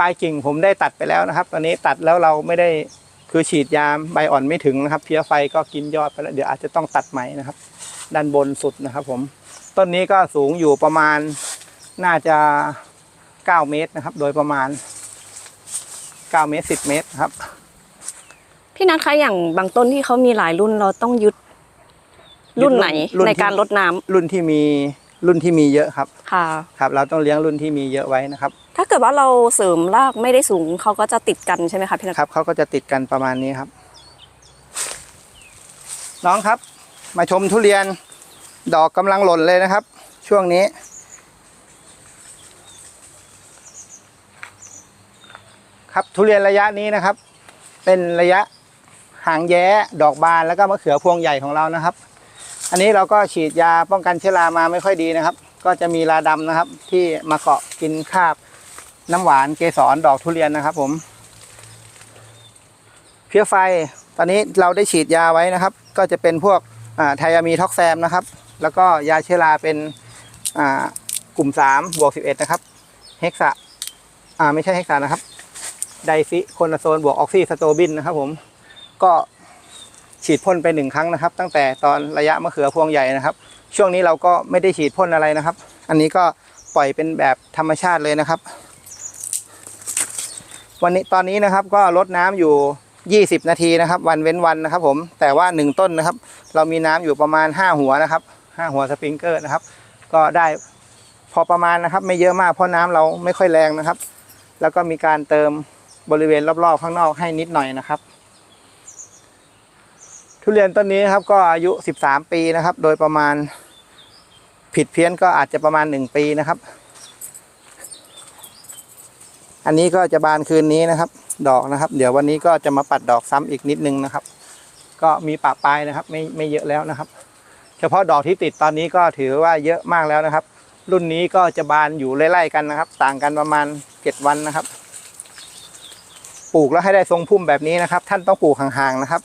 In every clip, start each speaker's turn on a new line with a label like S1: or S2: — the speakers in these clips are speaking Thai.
S1: ปลายกิ่งผมได้ตัดไปแล้วนะครับ ตอนนี้ตัดแล้วเราไม่ได้คือฉีดยาใบอ่อนไม่ถึงนะครับเพี้ยไฟก็กินยอดไปแล้วเดี๋ยวอาจจะต้องตัดใหม่นะครับ ด้านบนสุดนะครับ ผมต้นนี้ก็สูงอยู่ประมาณน่าจะ 9 เมตรนะครับ โดยประมาณ 9 เมตร 10 เมตรครับ
S2: พี่นัทคะอย่างบางต้นที่เขามีหลายรุ่นเราต้องยึดรุ่นไหน
S1: รุ่นที่
S2: ในการลดน้ำ
S1: รุ่นที่มีรุ่นที่มีเยอะครับ
S2: ค่ะ
S1: ครับ เราต้องเลี้ยงรุ่นที่มีเยอะไว้นะครับ
S2: ถ้าเกิดว่าเราเสริมรากไม่ได้สูงเขาก็จะติดกันใช่ไหมคะพี่นัท
S1: ครับเขาก็จะติดกันประมาณนี้ครับ น้องครับ มาชมทุเรียนดอกกำลังหล่นเลยนะครับ ช่วงนี้ ครับทุเรียนระยะนี้นะครับ เป็นระยะหางแย้ดอกบานแล้วก็มะเขือพวงใหญ่ของเรานะครับ อันนี้เราก็ฉีดยาป้องกันเชื้อรามาไม่ค่อยดีนะครับ ก็จะมีราดำนะครับ ที่มาเกาะกินคราบ น้ำหวานเกสรดอกทุเรียนนะครับ ผม เพี้ยไฟ ตอนนี้เราได้ฉีดยาไว้นะครับ ก็จะเป็นพวกไทอามีท็อกแซมนะครับ แล้วก็ยาเชื้อราเป็นกลุ่ม3บวก11 นะครับ เฮกซาอ่าไม่ใช่เฮกซานะครับ ไดซิโคนาโซนบวกออกซิสโตบินนะครับ ผม ก็ฉีดพ่นไปหนึ่งครั้งนะครับ ตั้งแต่ตอนระยะมะเขือพวงใหญ่นะครับ ช่วงนี้เราก็ไม่ได้ฉีดพ่นอะไรนะครับ อันนี้ก็ปล่อยเป็นแบบธรรมชาติเลยนะครับ วันนี้ตอนนี้นะครับก็ลดน้ำอยู่ 20 นาทีนะครับ วันเว้นวันนะครับผมแต่ว่าหนึ่งต้นนะครับ เรามีน้ำอยู่ประมาณ 5 หัวนะครับ 5 หัวสปริงเกอร์นะครับ ก็ได้พอประมาณนะครับ ไม่เยอะมากเพราะน้ำเราไม่ค่อยแรงนะครับ แล้วก็มีการเติมบริเวณรอบๆข้างนอกให้นิดหน่อยนะครับ ทุเรียนต้นนี้นครับก็อายุ 13 ปีนะครับ โดยประมาณผิดเพี้ยนก็อาจจะประมาณ 1 ปีนะครับ อันนี้ก็จะบานคืนนี้นะครับ ดอกนะครับ เดี๋ยววันนี้ก็จะมาปัดดอกซ้ำอีกนิดนึงนะครับ ก็มีปะปลายนะครับ ไม่ไม่เยอะแล้วนะครับ เฉพาะดอกที่ติดตอนนี้ก็ถือว่าเยอะมากแล้วนะครับ รุ่นนี้ก็จะบานอยู่ไล่ๆกันนะครับ ต่างกันประมาณเจ็ดวันนะครับ ปลูกแล้วให้ได้ทรงพุ่มแบบนี้นะครับ ท่านต้องปลูกห่างๆนะครับ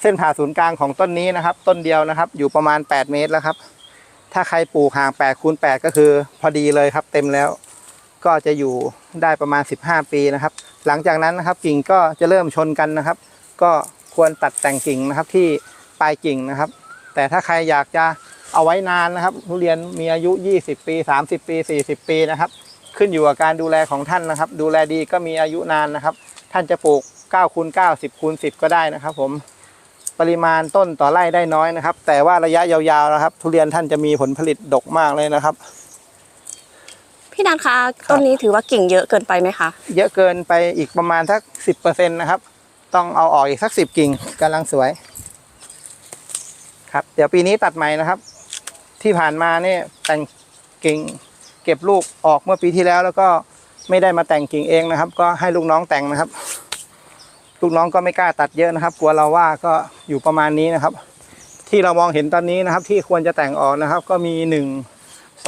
S1: เส้นผ่าศูนย์กลางของต้นนี้นะครับ ต้นเดียวนะครับ อยู่ประมาณ 8 เมตรแล้วครับ ถ้าใครปลูกห่าง8คูณ8ก็คือ พอดีเลยครับ เต็มแล้ว ก็จะอยู่ได้ประมาณ 15 ปีนะครับ หลังจากนั้นนะครับกิ่งก็จะเริ่มชนกันนะครับ ก็ควรตัดแต่งกิ่งนะครับที่ปลายกิ่งนะครับ แต่ถ้าใครอยากจะเอาไว้นานนะครับทุเรียนมีอายุ 20 ปี 30 ปี 40 ปีนะครับ ขึ้นอยู่กับการดูแลของท่านนะครับ ดูแลดีก็มีอายุนานนะครับ ท่านจะปลูก9คูณ9 10คูณ10 ก็ได้นะครับผมปริมาณต้นต่อไร่ได้น้อยนะครับ แต่ว่าระยะยาวๆนะครับ ทุเรียนท่านจะมีผลผลิตดกมากเลยนะครับ
S2: พี่นัทคะต้นนี้ถือว่ากิ่งเยอะเกินไปไหมคะ
S1: เยอะเกินไปอีกประมาณสักสิบเปอร์เซ็นต์นะครับ ต้องเอาออกอีกสักสิบกิ่งกำลังสวย ครับ เดี๋ยวปีนี้ตัดใหม่นะครับ ที่ผ่านมาเนี่ยแต่งกิ่งเก็บลูกออกเมื่อปีที่แล้ว แล้วก็ไม่ได้มาแต่งกิ่งเองนะครับ ก็ให้ลูกน้องแต่งนะครับ ลูกน้องก็ไม่กล้าตัดเยอะนะครับ กลัวเราว่าก็อยู่ประมาณนี้นะครับ ที่เรามองเห็นตอนนี้นะครับ ที่ควรจะแต่งออกนะครับ ก็มีหนึ่ง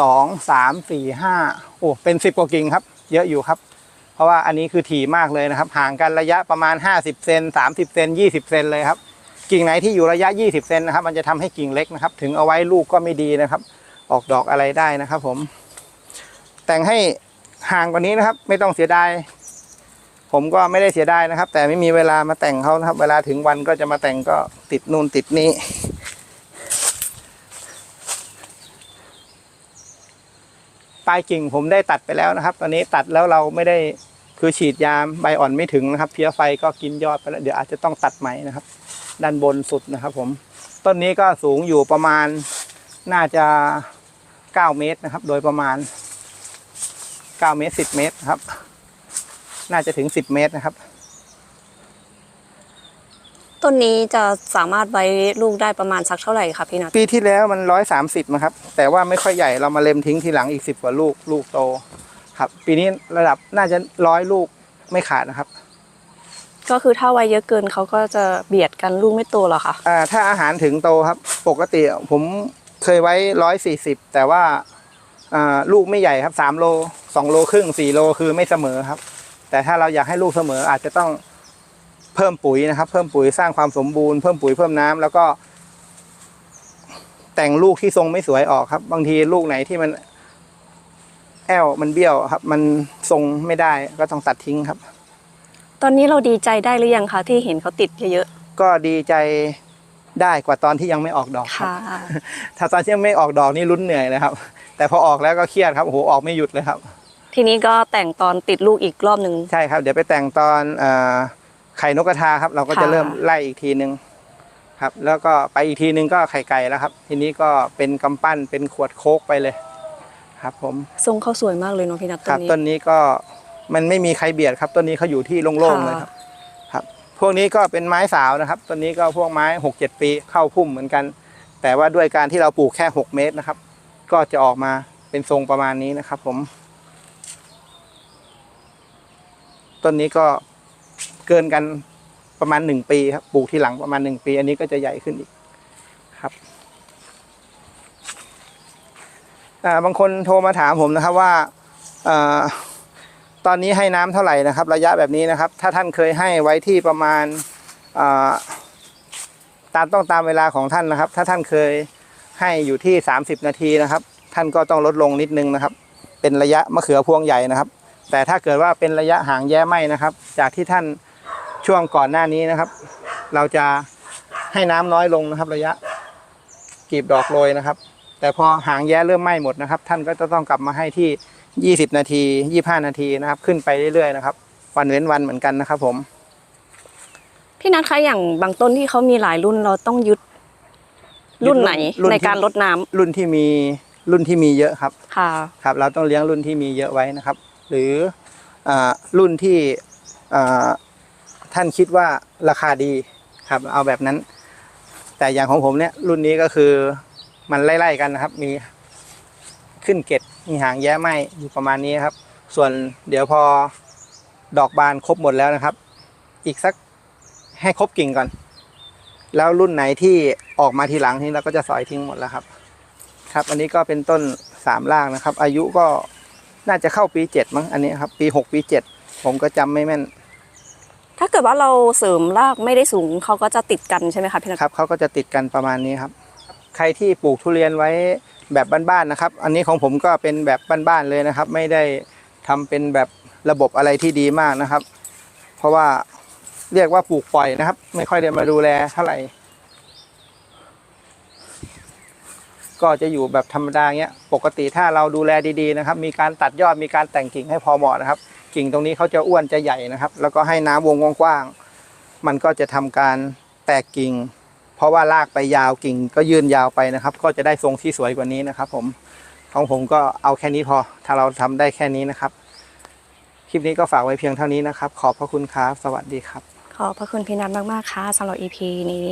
S1: สองสามสี่ห้าโอ้เป็นสิบกว่ากิ่งครับ เยอะอยู่ครับ เพราะว่าอันนี้คือถี่มากเลยนะครับ ห่างกันระยะประมาณ50เซน30เซน20เซนเลยครับ กิ่งไหนที่อยู่ระยะ20เซนนะครับ มันจะทำให้กิ่งเล็กนะครับ ถึงเอาไว้ลูกก็ไม่ดีนะครับ ออกดอกอะไรได้นะครับ ผม แต่งให้ห่างกว่านี้นะครับ ไม่ต้องเสียดายผมก็ไม่ได้เสียดายนะครับ แต่ไม่มีเวลามาแต่งเขานะครับ เวลาถึงวันก็จะมาแต่งก็ติดนู่นติดนี้ ปลายกิ่งผมได้ตัดไปแล้วนะครับ ตอนนี้ตัดแล้วเราไม่ได้คือฉีดยาใบอ่อนไม่ถึงนะครับ เพี้ยไฟก็กินยอดไปแล้วเดี๋ยวอาจจะต้องตัดใหม่นะครับ ด้านบนสุดนะครับ ผมต้นนี้ก็สูงอยู่ประมาณน่าจะเก้าเมตรนะครับ โดยประมาณเก้าเมตรสิบเมตรครับ น่าจะถึงสิบเมตรนะครับ
S2: ต้นนี้จะสามารถไว้ลูกได้ประมาณสักเท่าไหร่คะพี่นัท
S1: ปีที่แล้วมันร้อยสามสิบนะครับ แต่ว่าไม่ค่อยใหญ่เรามาเล็มทิ้งทีหลังอีกสิบกว่าลูกลูกโตครับ ปีนี้ระดับน่าจะร้อยลูกไม่ขาดนะครับ
S2: ก็คือถ้าไว้เยอะเกินเขาก็จะเบียดกันลูกไม่โตหรอคะ
S1: อ่าถ้าอาหารถึงโตครับ ปกติผมเคยไว้ร้อยสี่สิบแต่ว่าอ่าลูกไม่ใหญ่ครับสามโลสองโลครึ่งสี่โลคือไม่เสมอครับ แต่ถ้าเราอยากให้ลูกเสมออาจจะต้อง เพิ่มปุ๋ยนะครับ เพิ่มปุ๋ยสร้างความสมบูรณ์เพิ่มปุ๋ยเพิ่มน้ำแล้วก็ แต่งลูกที่ทรงไม่สวยออกครับ บางทีลูกไหนที่มัน แอลมันเบี้ยวครับ มันทรงไม่ได้ก็ต้องตัดทิ้งครับ
S2: ตอนนี้เราดีใจได้หรือยังคะที่เห็นเขาติดเยอะ
S1: ก็ดีใจได้กว่าตอนที่ยังไม่ออกดอก
S2: ๆ
S1: ครับ
S2: ค่ะ
S1: ถ้าตอนที่ยังไม่ออกดอกนี่ลุ้นเหนื่อยเลยครับ แต่พอออกแล้วก็เครียดครับโอ้โหออกไม่หยุดเลยครับ
S2: ทีนี้ก็แต่งตอนติดลูกอีกรอบหนึ่ง
S1: ใช่ครับ เดี๋ยวไปแต่งตอนเออ ไข่นกกระทาครับ เราก็จะ
S2: ค่ะ
S1: เริ่มไล่อีกทีนึงครับ แล้วก็ไปอีกทีนึงก็ไข่ไก่แล้วครับ ทีนี้ก็เป็นกำปั้นเป็นขวดโคกไปเลย ครับ ผม
S2: ทรงเขาสวยมากเลยเนาะพี่นัท
S1: ค
S2: ต้
S1: รั
S2: น
S1: บ
S2: นี้
S1: ต้นนี้ก็มันไม่มีใครเบียดครับต้นนี้เขาอยู่ที่โล่งๆเลยครับ ครับ พวกนี้ก็เป็นไม้สาวนะครับต้นนี้ก็พวกไม้หกเจ็ดปีเข้าพุ่มเหมือนกัน แต่ว่าด้วยการที่เราปลูกแค่หกเมตรนะครับ ก็จะออกมาเป็นทรงประมาณนี้นะครับ ผม ต้นนี้ก็ เกินกันประมาณหนึ่งปีครับปลูกทีหลังประมาณหนึ่งปี อันนี้ก็จะใหญ่ขึ้นอีกครับาบางคนโทรมาถามผมนะครับว่าอาตอนนี้ให้น้ำเท่าไหร่นะครับ ระยะแบบนี้นะครับ ถ้าท่านเคยให้ไว้ที่ประมาณาตามต้องตามเวลาของท่านนะครับ ถ้าท่านเคยให้อยู่ที่ 30 นาทีนะครับ ท่านก็ต้องลดลงนิดนึงนะครับ เป็นระยะมะเขือพวงใหญ่นะครับ แต่ถ้าเกิดว่าเป็นระยะหางแย้ไหมนะครับ จากที่ท่านช่วงก่อนหน้านี้นะครับ เราจะให้น้ำน้อยลงนะครับ ระยะกีบดอกโรยนะครับ แต่พอหางแย้เริ่มไหม้หมดนะครับ ท่านก็จะต้องกลับมาให้ที่ 20 นาที 25 นาทีนะครับ ขึ้นไปเรื่อยๆนะครับ วันเว้นวันเหมือนกันนะครับ ผม
S2: พี่นัทคะอย่างบางต้นที่เขามีหลายรุ่นเราต้องยึดรุ่นไหน
S1: รุ่น
S2: ใน
S1: ที่
S2: การลดน้ำ
S1: รุ่นที่มีรุ่นที่มีเยอะครับ
S2: ค่ะ
S1: ครับ เราต้องเลี้ยงรุ่นที่มีเยอะไว้นะครับ หรืออรุ่นที่ท่านคิดว่าราคาดีครับเอาแบบนั้น แต่อย่างของผมเนี่ยรุ่นนี้ก็คือมันไล่ๆกันนะครับ มีขึ้นเกตมีหางแย้ไหมอยู่ประมาณนี้ครับ ส่วนเดี๋ยวพอดอกบานครบหมดแล้วนะครับ อีกสักให้ครบกิ่งก่อน แล้วรุ่นไหนที่ออกมาทีหลังนี้เราก็จะสอยทิ้งหมดแล้วครับ ครับ อันนี้ก็เป็นต้นสามล่างนะครับ อายุก็ น่าจะเข้าปีเจ็ดมั้งอันนี้ครับ ปีหกปีเจ็ดผมก็จำไม่แม่น
S2: ถ้าเกิดว่าเราเสริมรากไม่ได้สูงเขาก็จะติดกันใช่ไหมคะพี่นัท
S1: ครับเขาก็จะติดกันประมาณนี้ครับ ใครที่ปลูกทุเรียนไว้แบบบ้านๆนะครับ อันนี้ของผมก็เป็นแบบบ้านๆเลยนะครับ ไม่ได้ทำเป็นแบบระบบอะไรที่ดีมากนะครับ เพราะว่าเรียกว่าปลูกปล่อยนะครับ ไม่ค่อยได้มาดูแลเท่าไหร่ ก็จะอยู่แบบธรรมดาเงี้ยปกติถ้าเราดูแลดีๆนะครับ มีการตัดยอดมีการแต่งกิ่งให้พอเหมาะนะครับ กิ่งตรงนี้เขาจะอ้วนจะใหญ่นะครับ แล้วก็ให้น้ำวงกว้างๆมันก็จะทำการแตกกิ่ง เพราะว่าลากไปยาวกิ่งก็ยื่นยาวไปนะครับ ก็จะได้ทรงที่สวยกว่านี้นะครับ ผมของผมก็เอาแค่นี้พอ ถ้าเราทำได้แค่นี้นะครับ คลิปนี้ก็ฝากไว้เพียงเท่านี้นะครับ ขอบพระคุณครับ สวัสดีครับ
S2: ขอบพระคุณพี่นัทมากๆค่ะสำหรับ EP นี้